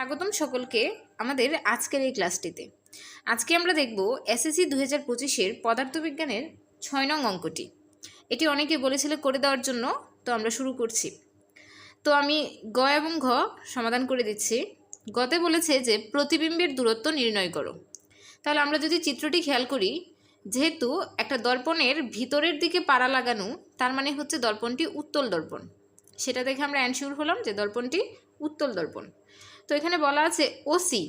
স্বাগতম সকলকে আমাদের আজকের এই ক্লাসটিতে। আজকে আমরা দেখব এসএসসি দু হাজার পঁচিশের পদার্থবিজ্ঞানের ছয় নং অঙ্কটি। এটি অনেকে বলেছিল করে দেওয়ার জন্য, তো আমরা শুরু করছি। তো আমি গ এবং ঘ সমাধান করে দিচ্ছি। গতে বলেছে যে প্রতিবিম্বের দূরত্ব নির্ণয় করো। তাহলে আমরা যদি চিত্রটি খেয়াল করি, যেহেতু একটা দর্পণের ভিতরের দিকে পাড়া লাগানো, তার মানে হচ্ছে দর্পণটি উত্তল দর্পণ। সেটা দেখে আমরা অ্যানশিওর হলাম যে দর্পণটি উত্তল দর্পণ। তো এখানে বলা আছে ও সি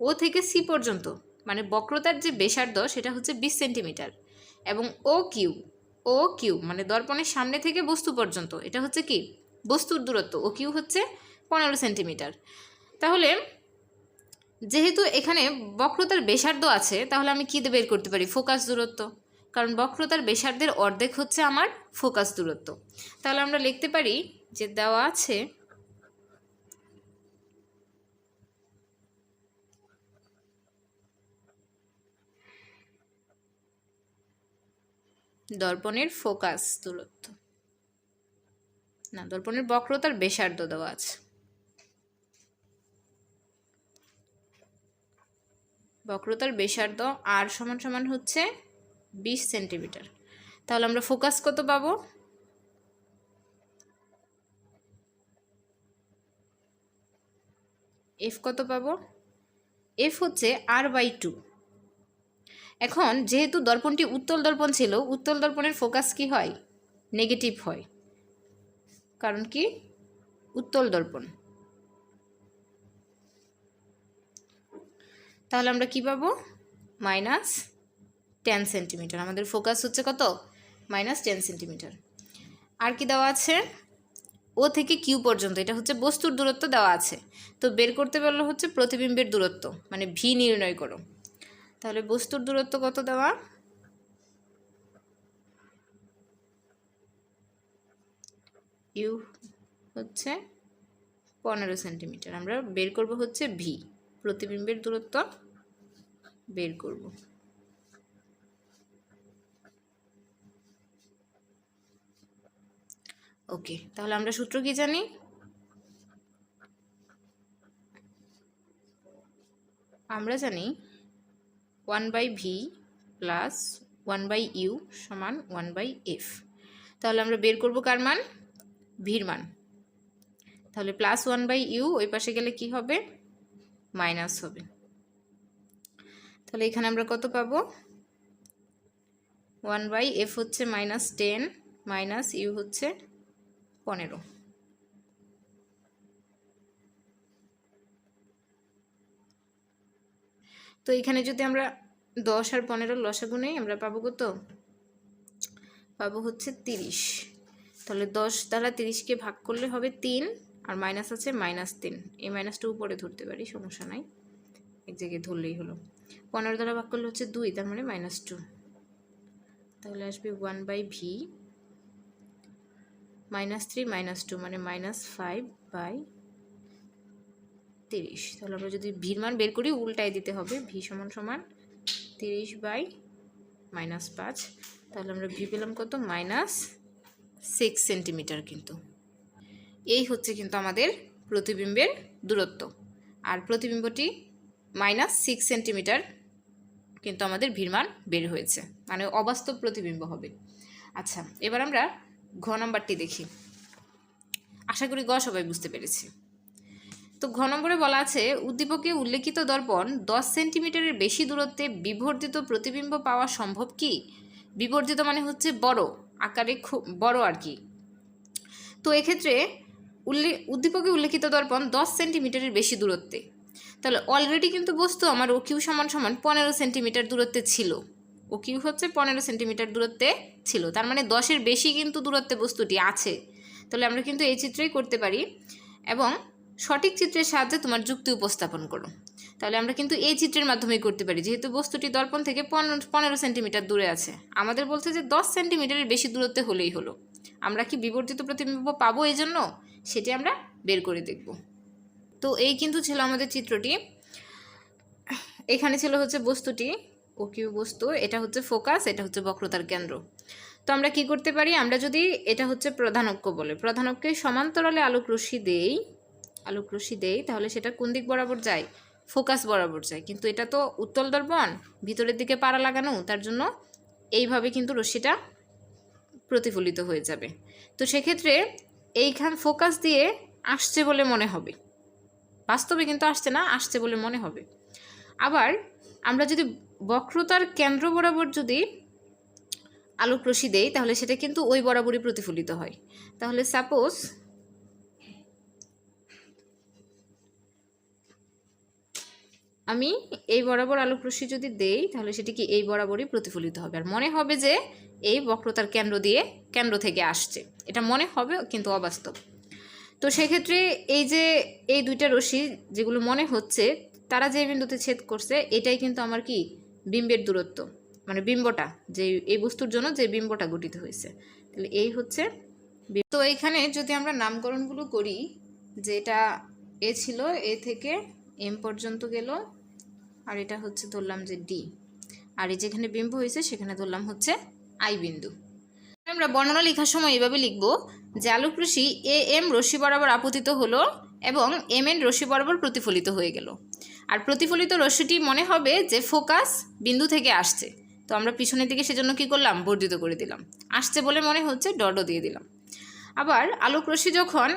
ও থেকে সি পর্যন্ত মানে বক্রতার যে ব্যাসার্ধ সেটা হচ্ছে বিশ সেন্টিমিটার। এবং ও কিউ ও কিউ মানে দর্পণের সামনে থেকে বস্তু পর্যন্ত, এটা হচ্ছে কি? বস্তুর দূরত্ব ও কিউ হচ্ছে পনেরো সেন্টিমিটার। তাহলে যেহেতু এখানে বক্রতার ব্যাসার্ধ আছে, তাহলে আমি কী বের করতে পারি? ফোকাস দূরত্ব। কারণ বক্রতার ব্যাসার্ধের অর্ধেক হচ্ছে আমার ফোকাস দূরত্ব। তাহলে আমরা লিখতে পারি যে দেওয়া আছে দর্পণের ফোকাস দূরত্ব। না, দর্পণের বক্রতার ব্যাসার্ধ দেওয়া আছে। বক্রতার ব্যাসার্ধ আর সমান সমান হচ্ছে বিশ সেন্টিমিটার। তাহলে আমরা ফোকাস কত পাবো? এফ কত পাবো? এফ হচ্ছে আর বাই টু। এখন যেহেতু দর্পণটি উত্তল দর্পণ ছিল, উত্তল দর্পণের ফোকাস কি হয়? নেগেটিভ হয়। কারণ কি? উত্তল দর্পণ। তাহলে আমরা কি পাবো? মাইনাস টেন সেন্টিমিটার আমাদের ফোকাস হচ্ছে কত? মাইনাস টেন সেন্টিমিটার আর কি দেওয়া আছে? ও থেকে কিউ পর্যন্ত। এটা হচ্ছে বস্তুর দূরত্ব দেওয়া আছে। তো বের করতে পারলে হচ্ছে প্রতিবিম্বের দূরত্ব। মানে ভি নির্ণয় করো। তাহলে বস্তুর দূরত্ব কত দেওয়া? ইউ হচ্ছে পনেরো সেন্টিমিটার। আমরা বের করব হচ্ছে ভি প্রতিবিম্বের দূরত্ব বের করব। ওকে তাহলে আমরা সূত্র কি জানি? আমরা জানি one by V plus one by U সমান ওয়ান বাই এফ। তাহলে আমরা বের করব কার মান? ভির মান। তাহলে প্লাস ওয়ান বাই ইউ ওই পাশে গেলে কি হবে? মাইনাস হবে। তাহলে এখানে আমরা কত পাবো? ওয়ান বাই এফ হচ্ছে মাইনাস টেন, মাইনাস ইউ হচ্ছে পনেরো। তো এখানে যদি আমরা দশ আর পনেরো লসাগু নেই আমরা পাবো কত? পাবো হচ্ছে তিরিশ। তাহলে দশ দ্বারা তিরিশকে ভাগ করলে হবে তিন আর মাইনাস আছে মাইনাস তিন। এই মাইনাসটা উপরে ধরতে পারি, সমস্যা নাই। এক জায়গায় ধরলেই হলো। পনেরো দ্বারা ভাগ করলে হচ্ছে দুই, তার মানে মাইনাস টু। তাহলে আসবে one by V minus three minus two মানে মাইনাস ফাইভ বাই তিরিশ। তাহলে আমরা যদি ভির মান বের করি, উল্টায় দিতে হবে। ভি সমান সমান তিরিশ বাই মাইনাস পাঁচ। তাহলে আমরা ভি পেলাম কত? মাইনাস সিক্স সেন্টিমিটার কিন্তু। এই হচ্ছে কিন্তু আমাদের প্রতিবিম্বের দূরত্ব। আর প্রতিবিম্বটি মাইনাস সিক্স সেন্টিমিটার কিন্তু আমাদের ভিড়মান বের হয়েছে। মানে অবাস্তব প্রতিবিম্ব হবে। আচ্ছা এবার আমরা ঘ নাম্বারটি দেখি। আশা করি গ সবাই বুঝতে পেরেছি। তো ঘ নম্বরে বলা আছে, উদ্দীপকে উল্লেখিত দর্পণ দশ সেন্টিমিটারের বেশি দূরত্বে বিবর্ধিত প্রতিবিম্ব পাওয়া সম্ভব কি? বিবর্ধিত মানে হচ্ছে বড়, আকারে খুব বড় আর কি। তো এক্ষেত্রে উল্লেখ উদ্দীপকে উল্লেখিত দর্পণ দশ সেন্টিমিটারের বেশি দূরত্বে। তাহলে অলরেডি কিন্তু বস্তু আমার ও কিউ সমান সমান পনেরো সেন্টিমিটার দূরত্বে ছিল। ও কিউ হচ্ছে পনেরো সেন্টিমিটার দূরত্বে ছিল। তার মানে দশের বেশি কিন্তু দূরত্বে বস্তুটি আছে। তাহলে আমরা কিন্তু এই চিত্রই করতে পারি। এবং সঠিক চিত্রের সাহায্যে তোমার যুক্তি উপস্থাপন করো। তাহলে আমরা কিন্তু এই চিত্রের মাধ্যমেই করতে পারি। যেহেতু বস্তুটি দর্পণ থেকে পনেরো সেন্টিমিটার দূরে আছে। আমাদের বলছে যে দশ সেন্টিমিটারের বেশি দূরত্বে হলেই হলো। আমরা কি বিবর্তিত প্রতিবিম্ব পাবো এই জন্য সেটি আমরা বের করে দেখব। তো এই কিন্তু ছিল আমাদের চিত্রটি। এখানে ছিল হচ্ছে বস্তুটি। ও কিউ বস্তু। এটা হচ্ছে ফোকাস, এটা হচ্ছে বক্রতার কেন্দ্র। তো আমরা কি করতে পারি? আমরা যদি এটা হচ্ছে প্রধানক্য বলে প্রধানক্যে সমান্তরালে আলোক রশ্মি দেই আলোক রশ্মি দেই, তাহলে সেটা কোন দিক বরাবর যায়? ফোকাস বরাবর যায়। কিন্তু এটা তো উত্তল দর্পণ, ভিতরের দিকে পাড়া লাগানো, তার জন্য এইভাবে কিন্তু রশ্মিটা প্রতিফলিত হয়ে যাবে। তো সেক্ষেত্রে এইখান ফোকাস দিয়ে আসছে বলে মনে হবে। বাস্তবে কিন্তু আসছে না, আসছে বলে মনে হবে। আবার আমরা যদি বক্রতার কেন্দ্র বরাবর যদি আলোক রশ্মি দেই, তাহলে সেটা কিন্তু ওই বরাবরই প্রতিফলিত হয়। তাহলে সাপোজ আমি এই বরাবর আলোক রশ্মি যদি দেই, তাহলে সেটি কি এই বরাবরই প্রতিফলিত হবে। আর মনে হবে যে এই বক্রতার কেন্দ্র দিয়ে কেন্দ্র থেকে আসছে। এটা মনে হবে কিন্তু অবাস্তব। তো সেক্ষেত্রে এই যে এই দুইটা রশ্মি যেগুলো মনে হচ্ছে, তারা যে বিন্দুতে ছেদ করছে, এটাই কিন্তু আমার কি বিম্বের দূরত্ব মানে বিম্বটা, যে এই বস্তুর জন্য যে বিম্বটা গঠিত হয়েছে। তাহলে এই হচ্ছে তো এইখানে যদি আমরা নামকরণগুলো করি, যে এটা এ ছিল, এ থেকে এম পর্যন্ত গেল আর এটা হচ্ছে ধরলাম যে ডি আর এই যেখানে বিম্ব হয়েছে, সেখানে ধরলাম হচ্ছে আই বিন্দু। আমরা বর্ণনা লেখার সময় এভাবে লিখব, যে আলোক রশ্মি এ এম রশ্মি বরাবর আপতিত হলো এবং এম এন রশ্মি বরাবর প্রতিফলিত হয়ে গেল। আর প্রতিফলিত রশ্মিটি মনে হবে যে ফোকাস বিন্দু থেকে আসছে। তো আমরা পিছনের দিকে সেজন্য কি করলাম? বর্ধিত করে দিলাম। আসছে বলে মনে হচ্ছে ডটও দিয়ে দিলাম। আবার আলোক রশ্মি যখন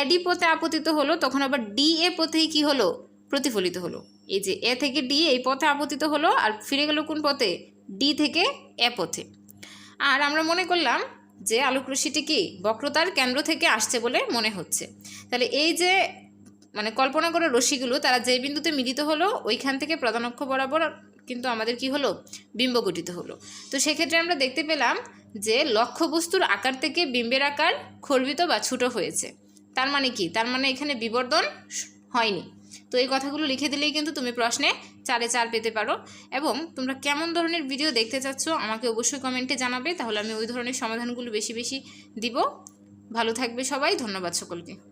এডি পথে আপতিত হলো, তখন আবার ডি এ পথেই কি হলো? প্রতিফলিত হলো। এই যে এ থেকে ডি এই পথে আপতিত হলো আর ফিরে গেল কোন পথে? ডি থেকে এ পথে। আর আমরা মনে করলাম যে আলোক রশ্মিটি কি? বক্রতার কেন্দ্র থেকে আসছে বলে মনে হচ্ছে। তাহলে এই যে মানে কল্পনা করা রশ্মিগুলো, তারা যে বিন্দুতে মিলিত হলো, ওইখান থেকে প্রধান অক্ষ বরাবর কিন্তু আমাদের কি হলো? বিম্ব গঠিত হলো। তো সেক্ষেত্রে আমরা দেখতে পেলাম যে লক্ষ্যবস্তুর আকার থেকে বিম্বের আকার খর্বিত বা ছোটো হয়েছে। তার মানে কি? তার মানে এখানে বিবর্ধন হয়নি। তো এই কথাগুলো লিখে দিলেই কিন্তু তুমি প্রশ্নে চারে চার পেতে পারো। এবং তোমরা কেমন ধরনের ভিডিও দেখতে চাচ্ছ আমাকে অবশ্যই কমেন্টে জানাবে, তাহলে আমি ওই ধরনের সমাধানগুলো বেশি বেশি দিব। ভালো থাকবে সবাই, ধন্যবাদ সকলকে।